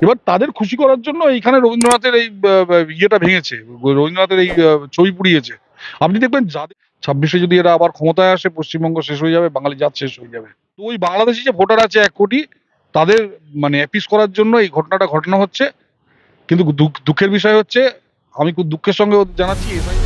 এবার তাদের খুশি করার জন্য এইখানে রবীন্দ্রনাথের এই ইয়েটা ভেঙেছে। রবীন্দ্রনাথের এই ছবি পুড়িয়েছে। আপনি দেখবেন যাদের ছাব্বিশে যদি এরা আবার ক্ষমতায় আসে, পশ্চিমবঙ্গ শেষ হয়ে যাবে, বাঙালি জাত শেষ হয়ে যাবে। তো ওই বাংলাদেশি যে ভোটার আছে এক কোটি, তাদের মানে অ্যাপিস করার জন্য এই ঘটনাটা ঘটনা হচ্ছে। কিন্তু দুঃখ- দুঃখের বিষয় হচ্ছে, আমি খুব দুঃখের সঙ্গে জানাচ্ছি, এসআই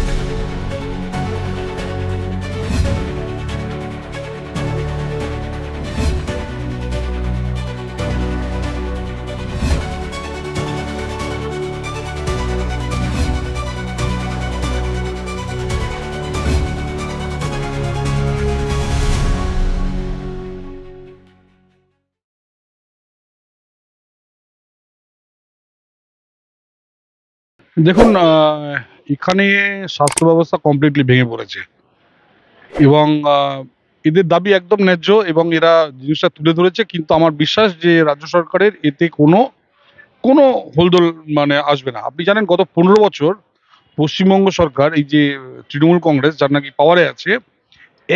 দেখুন এখানে স্বাস্থ্য ব্যবস্থা কমপ্লিটলি ভেঙে পড়েছে। এবং এদের দাবি একদম ন্যায্য এবং এরা জিনিসটা তুলে ধরেছে, কিন্তু আমার বিশ্বাস যে রাজ্য সরকারের এতে কোনো কোনো হোলদোল মানে আসবে না। আপনি জানেন, গত পনেরো বছর পশ্চিমবঙ্গ সরকার, এই যে তৃণমূল কংগ্রেস, যার নাকি পাওয়ারে আছে,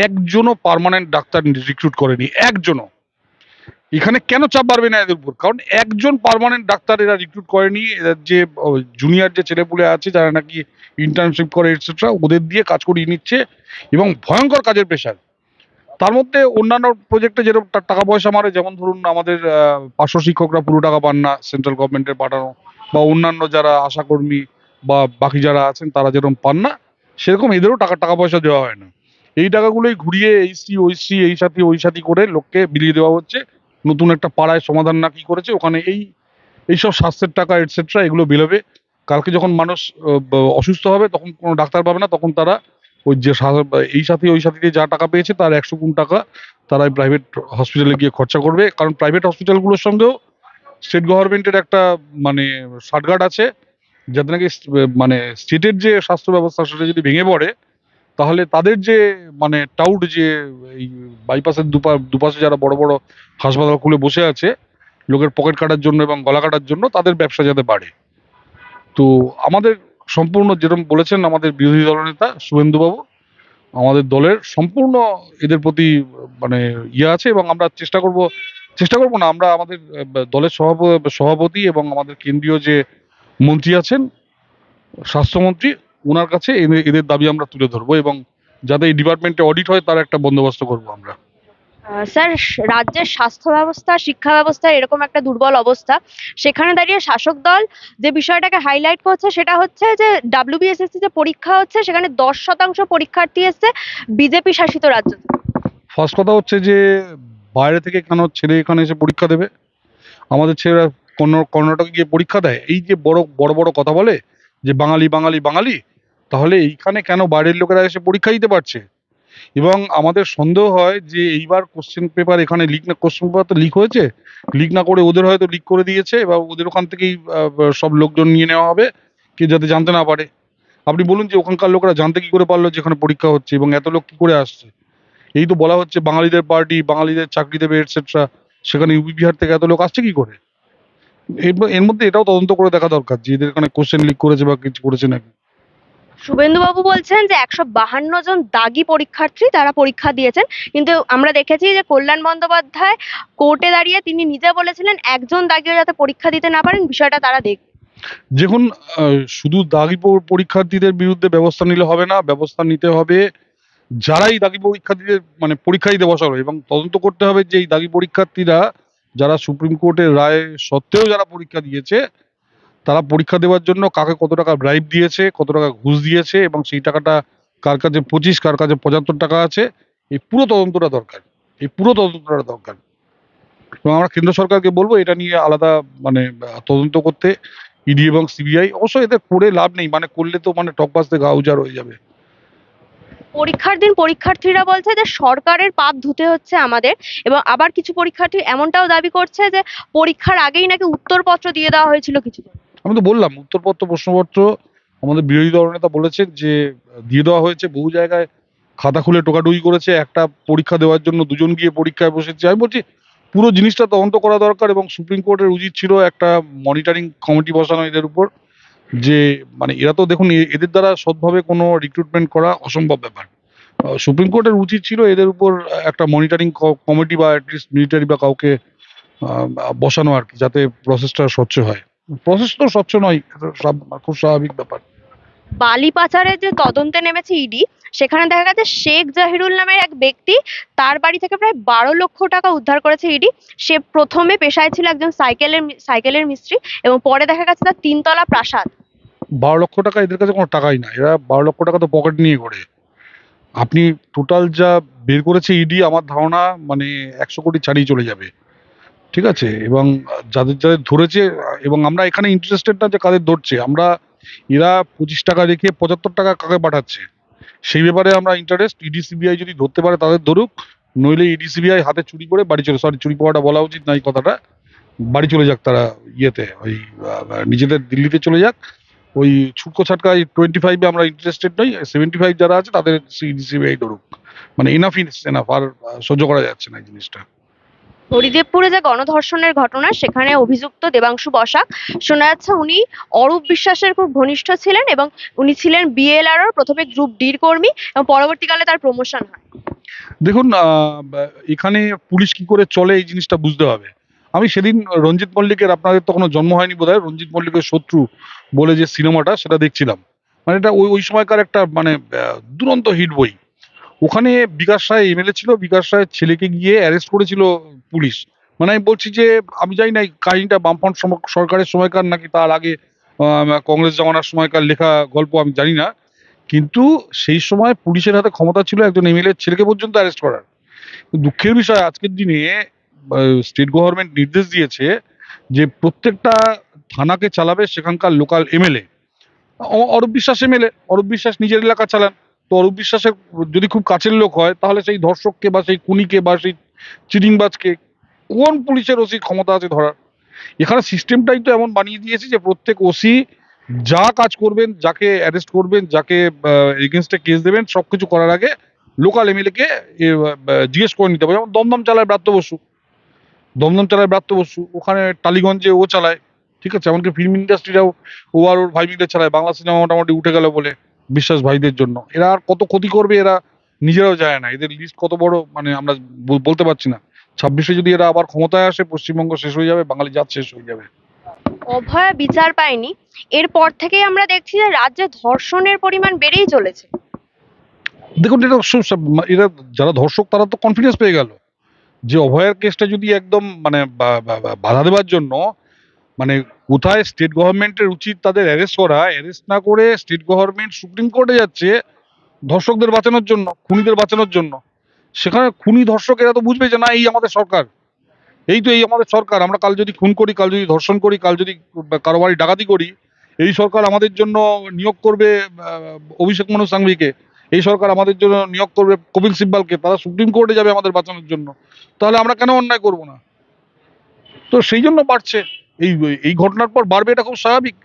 একজনও পার্মানেন্ট ডাক্তার রিক্রুট করেনি, একজনও। এখানে কেন চাপ বাড়বে না এদের উপর? কারণ একজন পার্মানেন্ট ডাক্তার এরা রিক্রুট করেনি, এদের যে জুনিয়র যে ছেলেপুলে আছে, যারা নাকি ইন্টার্নশিপ করে এটসেট্রা ওদের দিয়ে কাজ করিয়ে নিচ্ছে এবং ভয়ঙ্কর কাজের প্রেশার তার মধ্যে অন্যান্য প্রজেক্টে যেরকম টাকা পয়সা মারে, যেমন ধরুন আমাদের পার্শ্ব শিক্ষকরা পুরো টাকা পান না সেন্ট্রাল গভর্নমেন্টের পাঠানো, বা অন্যান্য যারা আশাকর্মী বা বাকি যারা আছেন, তারা যেরকম পান না, সেরকম এদেরও টাকা টাকা পয়সা দেওয়া হয় না। এই টাকাগুলোই ঘুরিয়ে এই সি ওই সি এই সাথী, ওই সাথী করে লোককে বিলিয়ে দেওয়া হচ্ছে। নতুন একটা পাড়ায় সমাধান না কি করেছে, ওখানে এই, এইসব স্বাস্থ্যের টাকা এটসেট্রা এগুলো বেরোবে। কালকে যখন মানুষ অসুস্থ হবে, তখন কোনো ডাক্তার পাবে না, তখন তারা ওই যে এই সাথে, ওই সাথে যা টাকা পেয়েছে, তার একশো গুণ টাকা তারা প্রাইভেট হসপিটালে গিয়ে খরচা করবে। কারণ প্রাইভেট হসপিটালগুলোর সঙ্গেও স্টেট গভর্নমেন্টের একটা মানে সাটগার্ড আছে। যাতে নাকি মানে স্টেটের যে স্বাস্থ্য ব্যবস্থা, সেটা যদি ভেঙে পড়ে তাহলে তাদের যে মানে টাউট যে, এই বাইপাসের দুপা, দুপাশে যারা বড় বড় হাসপাতাল খুলে বসে আছে, লোকের পকেট কাটার জন্য এবং গলা কাটার জন্য তাদের ব্যবসা যাতে বাড়ে। তো আমাদের সম্পূর্ণ যেরকম বলেছেন আমাদের বিরোধী দলনেতা শুভেন্দুবাবু, আমাদের দলের সম্পূর্ণ এদের প্রতি মানে ইয়ে আছে এবং আমরা চেষ্টা করব চেষ্টা করব না, আমরা আমাদের, দলের সভাপ- সভাপতি এবং আমাদের কেন্দ্রীয় যে মন্ত্রী আছেন, স্বাস্থ্যমন্ত্রী ওনার কাছে এদের- দাবি আমরা তুলে ধরবো এবং যাতে এই ডিপার্টমেন্টে অডিট হয় তার একটা বন্দোবস্ত করব আমরা। স্যার রাজ্যের স্বাস্থ্য ব্যবস্থা শিক্ষা ব্যবস্থা এরকম একটা দুর্বল অবস্থা। সেখানে দাঁড়িয়ে শাসক দল যে বিষয়টাকে হাইলাইট করছে সেটা হচ্ছে যে ডাব্লিউবিএসএসসি যে পরীক্ষা হচ্ছে সেখানে দশ শতাংশ পরীক্ষার্থী এসছে বিজেপি শাসিত রাজ্য। ফার্স্ট কথা হচ্ছে যে বাইরে থেকে কেন ছেলে এখানে এসে পরীক্ষা দেবে? আমাদের ছেলেরা কর্ণ- কর্ণাটকে গিয়ে পরীক্ষা দেয়। এই যে বড় বড় বড় কথা বলে যে বাঙালি বাঙালি বাঙালি তাহলে এইখানে কেন বাইরের লোকেরা এসে পরীক্ষা দিতে পারছে? এবং আমাদের সন্দেহ হয় যে এইবার কোশ্চেন পেপার এখানে লিক না কোশ্চেন পেপার তো লিক হয়েছে? লিক না করে ওদের হয়তো লিক করে দিয়েছে, বা ওদের ওখান থেকেই সব লোকজন নিয়ে নেওয়া হবে কি যাতে জানতে না পারে। আপনি বলুন যে ওখানকার লোকেরা জানতে কি করে পারল যে এখানে পরীক্ষা হচ্ছে, এবং এত লোক কি করে আসছে? এই তো বলা হচ্ছে বাঙালিদের পার্টি বাঙালিদের চাকরি দেবে এটসেট্রা সেখানে ইউপি বিহার থেকে এত লোক আসছে কি করে? এর মধ্যে এটাও তদন্ত করে দেখা দরকার, যে এদের এখানে কোশ্চেন লিক করেছে বা কিছু করেছে নাকি। শুভেন্দুবাবু বলছেন যে একশো বাহান্ন জন দাগি পরীক্ষার্থী তারা পরীক্ষা দিয়েছেন। কিন্তু আমরা দেখেছি যে কল্যাণ বন্দ্যোপাধ্যায় কোর্টে দাঁড়িয়ে তিনি নিজে বলেছিলেন একজন দাগিও যাতে পরীক্ষা দিতে না পারেন, বিষয়টা তারা দেখ দেখুন শুধু দাগি পরীক্ষার্থীদের বিরুদ্ধে ব্যবস্থা নিলে হবে না, ব্যবস্থা নিতে হবে যারাই দাগি পরীক্ষার্থীদের মানে পরীক্ষা দিতে বসালো এবং তদন্ত করতে হবে যে এই দাগি পরীক্ষার্থীরা যারা সুপ্রিম কোর্টের রায় সত্ত্বেও যারা পরীক্ষা দিয়েছে তারা পরীক্ষা দেওয়ার জন্য কাকে কত টাকা ব্রাইব দিয়েছে, কত টাকা ঘুষ দিয়েছে এবং সেই টাকাটা কার কাছে পঁচিশ, কার কাছে পঁচাত্তর টাকা আছে, এই পুরো তদন্তটা দরকার। এই পুরো তদন্তটা দরকার। এবং আমরা কেন্দ্র সরকারকে বলব এটা নিয়ে আলাদা মানে তদন্ত করতে ইডি এবং সিবিআই অবশ্য এদের করে লাভ নেই মানে করলে তো মানে টকবাসতে গা উজাড় হয়ে যাবে। পরীক্ষার দিন পরীক্ষার্থীরা বলছে যে সরকারের পাপ ধুতে হচ্ছে আমাদের, এবং আবার কিছু পরীক্ষার্থী এমনটাও দাবি করছে যে পরীক্ষার আগেই নাকি উত্তরপত্র দিয়ে দেওয়া হয়েছিল কিছু আমি তো বললাম, উত্তরপত্র, প্রশ্নপত্র আমাদের বিরোধী দলনেতা বলেছেন যে, দিয়ে দেওয়া হয়েছে বহু জায়গায় খাতা খুলে টোকাটুকি করেছে, একটা পরীক্ষা দেওয়ার জন্য দুজন গিয়ে পরীক্ষায় বসেছে। আমি বলছি, পুরো জিনিসটা তদন্ত করা দরকার এবং সুপ্রিম কোর্টের উচিত ছিল একটা মনিটরিং কমিটি বসানো এদের উপর, যে মানে এরা তো দেখুন এদের দ্বারা সৎভাবে কোনো রিক্রুটমেন্ট করা অসম্ভব ব্যাপার। সুপ্রিম কোর্টের উচিত ছিল এদের উপর একটা মনিটরিং কমিটি বা অ্যাটলিস্ট মিলিটারি বা কাউকে বসানো আর কি, যাতে প্রসেসটা স্বচ্ছ হয়। প্রসেস তো স্বচ্ছ নয়। স্বাভ- খুব স্বাভাবিক ব্যাপার। বালি পাচারের যে তদন্তে নেমেছে ইডি সেখানে দেখা গেছে শেখ জাহিরুল নামের এক ব্যক্তি তার বাড়ি থেকে প্রায় বারো লক্ষ টাকা উদ্ধার করেছে ইডি। সে প্রথমে পেশায় ছিল একজন সাইকেলের সাইকেলের মিস্ত্রি এবং পরে দেখা গেছে তার তিনতলা প্রাসাদ। বারো লক্ষ টাকা এদের কাছে কোনো টাকাই না এরা বারো লক্ষ টাকা তো পকেট নিয়ে করে আপনি টোটাল যা বের করেছে ইডি আমার ধারণা মানে একশো কোটি ছাড়িয়ে চলে যাবে। ঠিক আছে? এবং যাদের যাদের ধরেছে, এবং আমরা এখানে ইন্টারেস্টেড না যে কাদের ধরছে। আমরা, এরা পঁচিশ টাকা রেখে পঁচাত্তর টাকা কাকে পাঠাচ্ছে? সেই ব্যাপারে আমরা ইন্টারেস্ট ইডি সিবিআই যদি ধরতে পারে তাদের ধরুক, নইলে ইডি সিবিআই হাতে চুরি করে বাড়ি চলে সরি চুরি পাওয়াটা বলা উচিত না এই কথাটা। বাড়ি চলে যাক তারা ইয়েতে, ওই নিজেদের দিল্লিতে চলে যাক। ওই ছুটকো ছাটকা টোয়েন্টি ফাইভে আমরা ইন্টারেস্টেড নই। সেভেন্টি ফাইভ যারা আছে তাদের সিবিআই ধরুক। মানে এনাফ ইস এনাফ আর সহ্য করা যাচ্ছে না এই জিনিসটা। হরিদেবপুরে যে গণধর্ষণের ঘটনা, সেখানে অভিযুক্ত দেবাংশু বসাক। শোনা যাচ্ছে উনি অরূপ বিশ্বাসের খুব ঘনিষ্ঠ ছিলেন এবং উনি ছিলেন বিএলআর প্রথমে গ্রুপ ডির কর্মী এবং পরবর্তীকালে তার প্রমোশন হয়। দেখুন এখানে পুলিশ কি করে চলে এই জিনিসটা বুঝতে হবে। আমি সেদিন রঞ্জিত মল্লিকের, আপনাদের তখনও জন্ম হয়নি বোধ হয় রঞ্জিত মল্লিকের শত্রু বলে যে সিনেমাটা, সেটা দেখছিলাম। মানে এটা ওই ওই সময়কার একটা মানে দুরন্ত হিট বই। ওখানে বিকাশ রায় এমএলএ ছিল, বিকাশ রায়ের ছেলেকে গিয়ে অ্যারেস্ট করেছিল পুলিশ। মানে আমি বলছি যে, আমি জানি না কাহিনীটা বামফ্রন্ট সরকারের সময়কার নাকি তার আগে কংগ্রেস জমানার সময়কার লেখা গল্প আমি জানি না। কিন্তু সেই সময় পুলিশের হাতে ক্ষমতা ছিল একজন এমএলএ ছেলেকে পর্যন্ত অ্যারেস্ট করার। দুঃখের বিষয়, আজকের দিনে স্টেট গভর্নমেন্ট নির্দেশ দিয়েছে যে প্রত্যেকটা থানাকে চালাবে সেখানকার local MLA. Arup Biswas MLA, Arup Biswas নিজের এলাকা চালান। অরূপ বিশ্বাসের যদি খুব কাছের লোক হয় তাহলে সেই ধর্ষককে বা সেই খুনিকে বা সেই চিটিংবাজকে কোন পুলিশের ওসি ক্ষমতা আছে ধরার? এখানে সিস্টেমটাই তো এমন বানিয়ে দিয়েছে যে প্রত্যেক ওসি যা কাজ করবেন যাকে অ্যারেস্ট করবেন যাকে এগেনস্টে কেস দেবেন সব কিছু করার আগে লোকাল এমএলএ কে এ, আহ, জিজ্ঞেস করে নিতে হবে। যেমন দমদম চালায় ব্রাত্য বসু। দমদম চালায় ব্রাত্য বসু। ওখানে টালিগঞ্জে ও চালায় ঠিক আছে? এমনকি ফিল্ম ইন্ডাস্ট্রিটাও ও আর ওর ভাই মিলে চালায়। বাংলা সিনেমা মোটামুটি উঠে গেল বলে। বিশ্বাস ভাইদের জন্য। এরা আর কত ক্ষতি করবে এরা নিজেরাও যায় না। এদের লিস্ট কত বড় মানে আমরা বলতে পারছি না। ছাব্বিশে যদি এরা আবার ক্ষমতায় আসে পশ্চিমবঙ্গ শেষ হয়ে যাবে বাঙালি জাত শেষ হয়ে যাবে। অভয়া বিচার পায়নি। এরপর থেকেই আমরা দেখছি যে রাজ্যে ধর্ষণের পরিমাণ বেড়েই চলেছে। দেখুন এটা এরা যারা ধর্ষক তারা তো কনফিডেন্স পেয়ে গেল। যে অভয়ের কেসটা যদি একদম মানে বাধা দেওয়ার জন্য মানে কোথায় স্টেট গভর্নমেন্টের উচিত তাদের অ্যারেস্ট করা অ্যারেস্ট না করে স্টেট গভর্নমেন্ট সুপ্রিম কোর্টে যাচ্ছে ধর্ষকদের বাঁচানোর জন্য, খুনিদের বাঁচানোর জন্য। সেখানে খুনি ধর্ষক এরা তো বুঝবে যে না, এই আমাদের সরকার। এই তো এই আমাদের সরকার। আমরা কাল যদি খুন করি, কাল যদি ধর্ষণ করি, কাল যদি কারও বাড়ি ডাকাতি করি, এই সরকার আমাদের জন্য নিয়োগ করবে অভিষেক মনু সাংভিকে। এই সরকার আমাদের জন্য নিয়োগ করবে কপিল সিব্বালকে। তারা সুপ্রিম কোর্টে যাবে আমাদের বাঁচানোর জন্য। তাহলে আমরা কেন অন্যায় করব না? তো সেই জন্য বাড়ছে। এই এই ঘটনার পর বাড়বে এটা খুব স্বাভাবিক।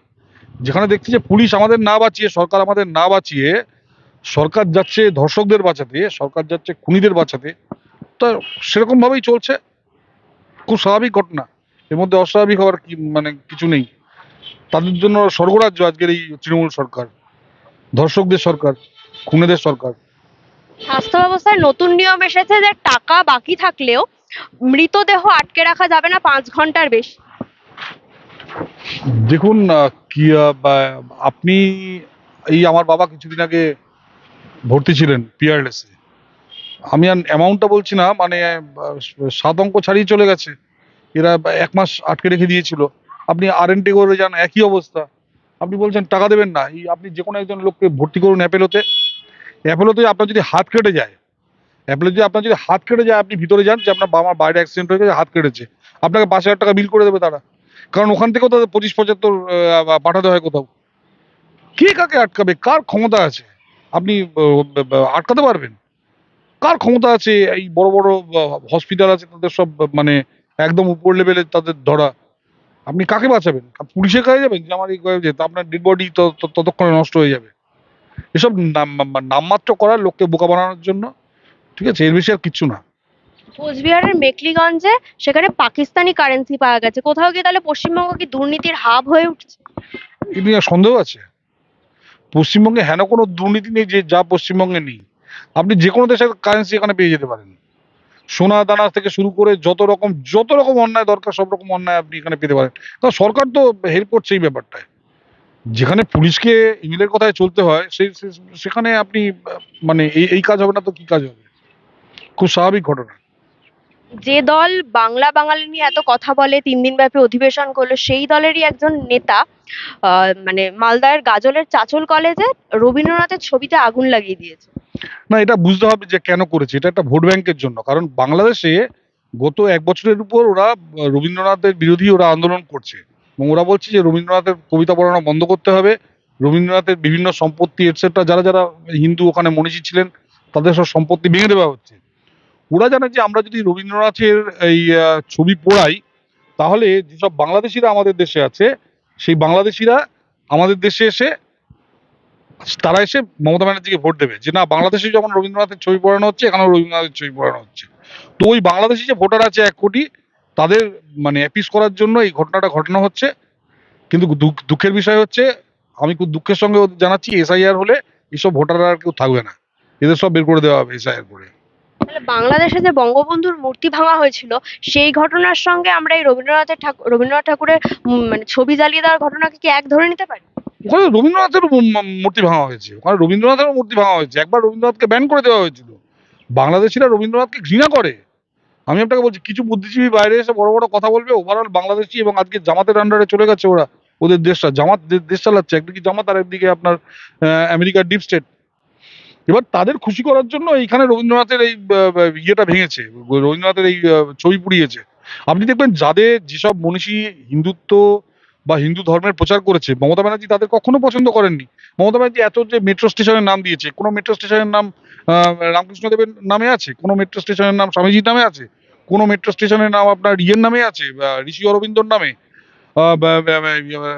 যেখানে দেখছি যে পুলিশ আমাদের না বাঁচিয়ে, সরকার আমাদের না বাঁচিয়ে, সরকার যাচ্ছে ধর্ষকদের বাঁচাতে, সরকার যাচ্ছে খুনিদের বাঁচাতে, তো সেরকমভাবেই চলছে। খুব স্বাভাবিক ঘটনা। এর মধ্যে অস্বাভাবিক হওয়ার কি মানে কিছু নেই। তাদের জন্য স্বর্গরাজ্য আজকের এই তৃণমূল সরকার, ধর্ষকদের সরকার, খুনেদের সরকার। স্বাস্থ্য ব্যবস্থায় নতুন নিয়ম এসেছে যে টাকা বাকি থাকলেও মৃতদেহ আটকে রাখা যাবে না পাঁচ ঘণ্টার বেশি। দেখুন কি আপনি এই আমার বাবা কিছুদিন আগে ভর্তি ছিলেন পিয়ারলেস আমি আর অ্যামাউন্টটা বলছি না মানে সাত অঙ্ক ছাড়িয়ে চলে গেছে। এরা এক মাস আটকে রেখে দিয়েছিল। আপনি আর এন করে যান, একই অবস্থা। আপনি বলছেন টাকা দেবেন না। এই আপনি যে কোনো একজন লোককে ভর্তি করুন অ্যাপেলোতে অ্যাপেলোতে আপনার যদি হাত কেটে যায় অ্যাপেলো যদি আপনার যদি হাত কেটে যায়, আপনি ভিতরে যান, যে আপনার বাবার বাইরে অ্যাক্সিডেন্ট হয়ে গেছে, হাত কেটেছে। আপনাকে পাঁচ হাজার টাকা বিল করে দেবে তারা। কারণ ওখান থেকেও তাদের পঁচিশ পঁচাত্তর পাঠাতে হয় কোথাও। কে কাকে আটকাবে? কার ক্ষমতা আছে? আপনি আটকাতে পারবেন। কার ক্ষমতা আছে? এই বড় বড় হসপিটাল আছে, তাদের সব মানে একদম উপর লেভেলে তাদের ধরা। আপনি কাকে বাঁচাবেন? পুলিশের কাছে যাবেন? যে আমার এই যে আপনার ডেড বডি ততক্ষণে নষ্ট হয়ে যাবে। এসব নাম- নামমাত্র করার লোককে বোকা বানানোর জন্য, ঠিক আছে? এর বেশি আর কিচ্ছু না। কোচবিহারের মেকলিগঞ্জে সেখানে পাকিস্তানি কারেন্সি পাওয়া গেছে। কোথাও গিয়ে তাহলে পশ্চিমবঙ্গ কি দুর্নীতির হাব হয়ে উঠছে? নিয়ে সন্দেহ আছে। পশ্চিমবঙ্গে হেন কোনো দুর্নীতি নেই যে যা পশ্চিমবঙ্গে নেই। আপনি যে কোনো দেশের কারেন্সি এখানে পেয়ে যেতে পারেন। সোনা দানা থেকে শুরু করে যত রকম যত রকম অন্যায় দরকার, সব রকম অন্যায় আপনি এখানে পেতে পারেন। কারণ সরকার তো হেল্প করছে এই ব্যাপারটায়। যেখানে পুলিশকে ইমেলের কথায় চলতে হয় সেই সেখানে আপনি মানে এই এই কাজ হবে না তো কি কাজ হবে? খুব স্বাভাবিক ঘটনা। যে দল বাংলা বাঙালি নিয়ে এত কথা বলে তিন দিন ব্যাপী অধিবেশন করল সেই দলেরই একজন নেতা আহ, মানে মালদার গাজলের চাচল কলেজে রবীন্দ্রনাথের ছবিতে আগুন লাগিয়ে দিয়েছে। না এটা বুঝতে হবে যে কেন করেছে এটা একটা ভোট ব্যাংকের জন্য। কারণ বাংলাদেশে গত এক বছরের উপর ওরা রবীন্দ্রনাথের বিরোধী ওরা আন্দোলন করছে। এবং ওরা বলছে যে রবীন্দ্রনাথের কবিতা পড়ানো বন্ধ করতে হবে। রবীন্দ্রনাথের বিভিন্ন সম্পত্তি এটসেট্রা যারা যারা হিন্দু ওখানে মনীষী ছিলেন তাদের সব সম্পত্তি ভেঙে দেওয়া হচ্ছে। ওরা জানে যে আমরা যদি রবীন্দ্রনাথের এই ছবি পোড়াই, তাহলে যেসব বাংলাদেশিরা আমাদের দেশে আছে, সেই বাংলাদেশিরা আমাদের দেশে এসে, তারা এসে মমতা ব্যানার্জিকে ভোট দেবে। যে না, বাংলাদেশে যেমন রবীন্দ্রনাথের ছবি পড়ানো হচ্ছে, এখানেও রবীন্দ্রনাথের ছবি পড়ানো হচ্ছে। তো ওই বাংলাদেশি যে ভোটার আছে এক কোটি, তাদের মানে অ্যাপিস করার জন্য এই ঘটনাটা ঘটানো হচ্ছে। কিন্তু দুঃখ- দুঃখের বিষয় হচ্ছে, আমি খুব দুঃখের সঙ্গে জানাচ্ছি, এসআইআর হলে এইসব ভোটাররা আর কেউ থাকবে না। এদের সব বের করে দেওয়া হবে এসআইআর করে। তাহলে বাংলাদেশে যে বঙ্গবন্ধুর মূর্তি ভাঙা হয়েছিল, সেই ঘটনার সঙ্গে আমরা এই রবীন্দ্রনাথের ঠাকুর রবীন্দ্রনাথ ঠাকুরের মানে ছবি জ্বালিয়ে দেওয়ার ঘটনাকে কি এক ধরে নিতে পারি? ওখানে রবীন্দ্রনাথের মূর্তি ভাঙা হয়েছে। ওখানে রবীন্দ্রনাথেরও মূর্তি ভাঙা হয়েছে। একবার রবীন্দ্রনাথকে ব্যান করে দেওয়া হয়েছিল। বাংলাদেশিরা রবীন্দ্রনাথকে ঘৃণা করে। আমি আপনাকে বলছি, কিছু বুদ্ধিজীবী বাইরে এসে বড় বড় কথা বলবে ওভারঅল বাংলাদেশি এবং আজকে জামাতের আন্ডারে চলে গেছে ওরা, ওদের দেশটা, জামাত দেশ চালাচ্ছে একদিকে জামাত আর একদিকে আপনার আমেরিকার ডিপ স্টেট এবার তাদের খুশি করার জন্য এইখানে রবীন্দ্রনাথের এই ইয়েটা ভেঙেছে। রবীন্দ্রনাথের এই ছবি পুড়িয়েছে। আপনি দেখবেন যাদের যেসব মনীষী হিন্দুত্ব বা হিন্দু ধর্মের প্রচার করেছে, মমতা ব্যানার্জি তাদের কখনো পছন্দ করেননি। মমতা ব্যানার্জি এত যে মেট্রো স্টেশনের নাম দিয়েছে, কোনো মেট্রো স্টেশনের নাম রামকৃষ্ণদেবের নামে আছে? কোনো মেট্রো স্টেশনের নাম স্বামীজির নামে আছে? কোনো মেট্রো স্টেশনের নাম আপনার ইয়ের নামে আছে? ঋষি অরবিন্দর নামে?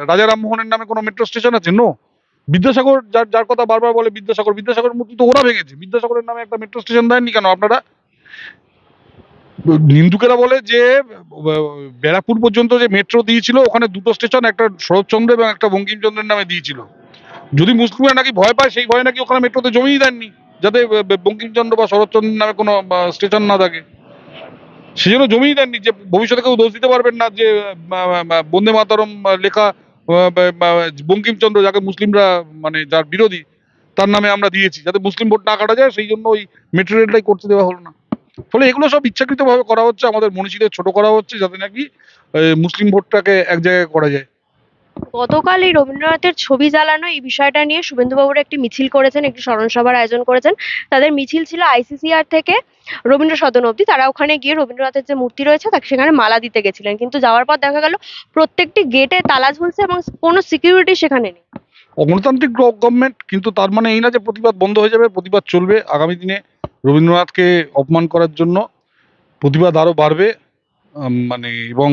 রাজা রামমোহনের নামে কোনো মেট্রো স্টেশন আছে? নো বিদ্যাসাগর, যার যার কথা বারবার বলে বিদ্যাসাগর বিদ্যাসাগর মূর্তি তো ওরা ভেঙেছে। বিদ্যাসাগরের নামে একটা মেট্রো স্টেশন দেননি কেন আপনারা? হিন্দুকেরা বলে যে ব্যারাকপুর পর্যন্ত যে মেট্রো দিয়েছিল, ওখানে দুটো স্টেশন একটা শরৎচন্দ্র এবং একটা বঙ্কিমচন্দ্রের নামে দিয়েছিল। যদি মুসলিমরা নাকি ভয় পায়, সেই ভয় নাকি ওখানে মেট্রোতে জমিয়ে দেননি, যাতে বঙ্কিমচন্দ্র বা শরৎচন্দ্রের নামে কোনো স্টেশন না থাকে। সেই জন্য জমিয়ে দেননি যে, ভবিষ্যতে কেউ দোষ দিতে পারবেন না যে বন্দে মাতারম লেখা বঙ্কিমচন্দ্র, যাকে মুসলিমরা মানে যার বিরোধী, তার নামে আমরা দিয়েছি। যাতে মুসলিম ভোট না কাটা যায়, সেই জন্য ওই মেট্রো রেলটাই করতে দেওয়া হলো না। ফলে এগুলো সব ইচ্ছাকৃতভাবে করা হচ্ছে, আমাদের মনীষীদের ছোট করা হচ্ছে, যাতে নাকি মুসলিম ভোটটাকে এক জায়গায় করা যায়। গতকাল এই রবীন্দ্রনাথের ছবি জ্বালানো এই বিষয়টা নিয়ে শুভেন্দুবাবুরা একটি মিছিল করেছেন, একটি স্মরণ সভার আয়োজন করেছেন। তাদের মিছিল ছিল আইসিসিআর থেকে রবীন্দ্র সদন অবধি। তারা ওখানে গিয়ে রবীন্দ্রনাথের যে মূর্তি রয়েছে, তাকে সেখানে মালা দিতে গেছিলেন। কিন্তু যাওয়ার পর দেখা গেল, প্রত্যেকটি গেটে তালা ঝুলছে এবং কোনো সিকিউরিটি সেখানে নেই। গণতান্ত্রিক গভর্নমেন্ট কিন্তু তার মানে এই না যে প্রতিবাদ বন্ধ হয়ে যাবে, প্রতিবাদ চলবে। আগামী দিনে রবীন্দ্রনাথকে অপমান করার জন্য প্রতিবাদ আরও বাড়বে। মানে এবং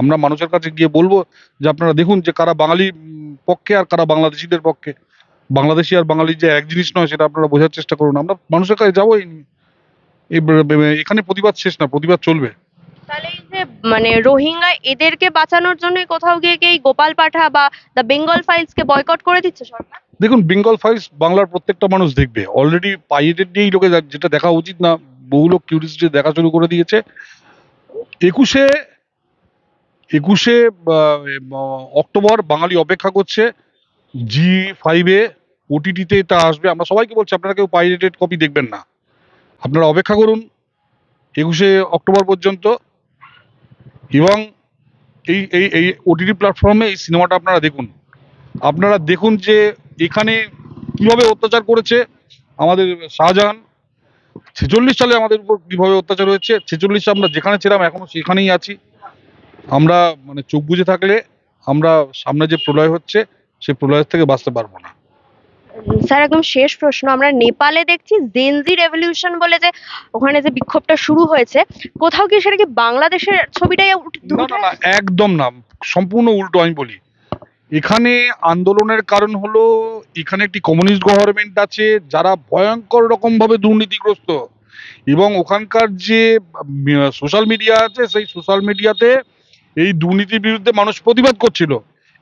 আমরা মানুষের কাছে গিয়ে বলব যে আপনারা দেখুন যে কারা বাঙালি পক্ষে আর কারা বাংলাদেশিদের পক্ষে। বাংলাদেশি আর বাঙালির যে এক জিনিস নয় সেটা আপনারা বোঝার চেষ্টা করুন। আমরা মানুষের কাছে যাব এখানে প্রতিবাদ শেষ না প্রতিবাদ চলবে। তাহলে এই যে মানে রোহিঙ্গা এদেরকে বাঁচানোর জন্য কোথাও গিয়ে কি গোপাল পাঠা বা দ্য বেঙ্গল ফাইলসকে বয়কট করে দিচ্ছে সরকার? দেখুন বেঙ্গল ফাইলস বাংলার প্রত্যেকটা মানুষ দেখবে। অলরেডি পাইরেটেড দিয়েই লোকে যেটা দেখা উচিত না বহু লোক কিউরিয়াসিটি দেখা শুরু করে দিয়েছে। একুশে একুশে অক্টোবর বাঙালি অপেক্ষা করছে জি ফাইভে ওটিটিতে তা আসবে। আমরা সবাইকে বলছি, আপনারা কেউ পাইরেটেড কপি দেখবেন না। আপনারা অপেক্ষা করুন, একুশে অক্টোবর পর্যন্ত। এবং এই এই এই ওটিটি প্ল্যাটফর্মে এই সিনেমাটা আপনারা দেখুন। আপনারা দেখুন যে এখানে কীভাবে অত্যাচার করেছে আমাদের শাহজাহান। ছেচল্লিশ সালে আমাদের উপর কীভাবে অত্যাচার হয়েছে ছেচল্লিশ আমরা যেখানে ছিলাম এখনও সেখানেই আছি। আমরা মানে চোখ বুজে থাকলে আমরা সামনে যে প্রলয় হচ্ছে সেই প্রলয়ের থেকে বাঁচতে পারব না। স্যার একদম শেষ প্রশ্ন। আমরা নেপালে দেখছি জেনজি রেভলিউশন বলে যে ওখানে যে বিক্ষোভটা শুরু হয়েছে কোথাও কি সেটা কি বাংলাদেশের ছবিটাই একদম না। সম্পূর্ণ উল্টো আমি বলি। এখানে আন্দোলনের কারণ হলো, এখানে একটি কমিউনিস্ট গভর্নমেন্ট আছে, যারা ভয়ঙ্কর রকম ভাবে দুর্নীতিগ্রস্ত। এবং ওখানকার যে সোশ্যাল মিডিয়া আছে, সেই সোশ্যাল মিডিয়াতে এই দুর্নীতির বিরুদ্ধে মানুষ প্রতিবাদ করছিল।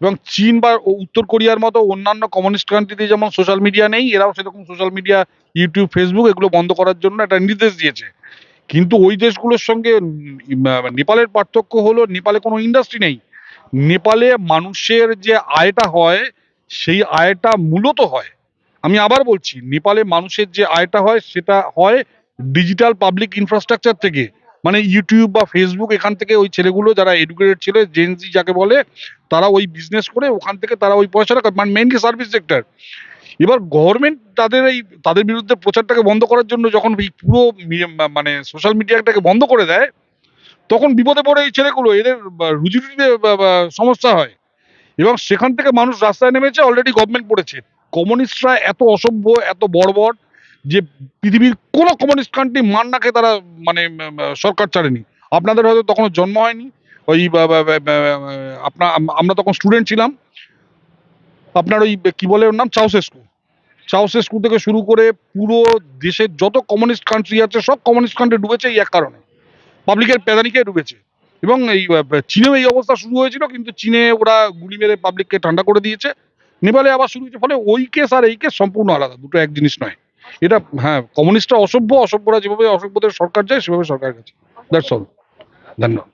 এবং চীন বা উত্তর কোরিয়ার মতো অন্যান্য কমিউনিস্ট কান্ট্রিতে যেমন সোশ্যাল মিডিয়া নেই, এরাও সেরকম সোশ্যাল মিডিয়া ইউটিউব ফেসবুক এগুলো বন্ধ করার জন্য একটা নির্দেশ দিয়েছে। কিন্তু ওই দেশগুলোর সঙ্গে নেপালের পার্থক্য হলো, নেপালে কোনো ইন্ডাস্ট্রি নেই। নেপালে মানুষের যে আয়টা হয়, সেই আয়টা মূলত হয়। আমি আবার বলছি, নেপালে মানুষের যে আয়টা হয়, সেটা হয় ডিজিটাল পাবলিক ইনফ্রাস্ট্রাকচার থেকে। মানে ইউটিউব বা ফেসবুক এখান থেকে ওই ছেলেগুলো যারা এডুকেটেড ছিল জেনজি যাকে বলে, তারা ওই বিজনেস করে ওখান থেকে তারা ওই পয়সাটা মানে মেনলি সার্ভিস সেক্টর এবার গভর্নমেন্ট তাদের এই, তাদের বিরুদ্ধে প্রচারটাকে বন্ধ করার জন্য যখন পুরো মানে সোশ্যাল মিডিয়াটাকে বন্ধ করে দেয় তখন বিপদে পড়ে এই ছেলেগুলো, এদের রুজি বা সমস্যা হয়। এবং সেখান থেকে মানুষ রাস্তায় নেমেছে অলরেডি গভর্নমেন্ট পড়েছে। কমিউনিস্টরা এত অসভ্য, এত বড়বড়, যে পৃথিবীর কোনো কমিউনিস্ট কান্ট্রি মান খেয়ে তারা মানে সরকার ছাড়েনি। আপনাদের হয়তো তখন জন্ম হয়নি। ওই আপনার আমরা তখন স্টুডেন্ট ছিলাম। আপনার ওই, কি বলে ওর নাম? চাউসেস্কু চাউসেস্কু থেকে শুরু করে পুরো দেশের যত কমিউনিস্ট কান্ট্রি আছে, সব কমিউনিস্ট কান্ট্রি ডুবেছে এই এক কারণে। পাবলিকের প্যাদানিকে ডুবেছে। এবং এই চীনেও এই অবস্থা শুরু হয়েছিল, কিন্তু চীনে ওরা গুলি মেরে পাবলিককে ঠান্ডা করে দিয়েছে। নেপালে আবার শুরু হয়েছে, ফলে ওই কেস আর এই কেস সম্পূর্ণ আলাদা, দুটো এক জিনিস নয়। এটা হ্যাঁ কমিউনিস্টরা অসভ্য, অসভ্যরা যেভাবে অসভ্যদের সরকার চায়, সেভাবে সরকার গেছে দ্যাটস অল ধন্যবাদ।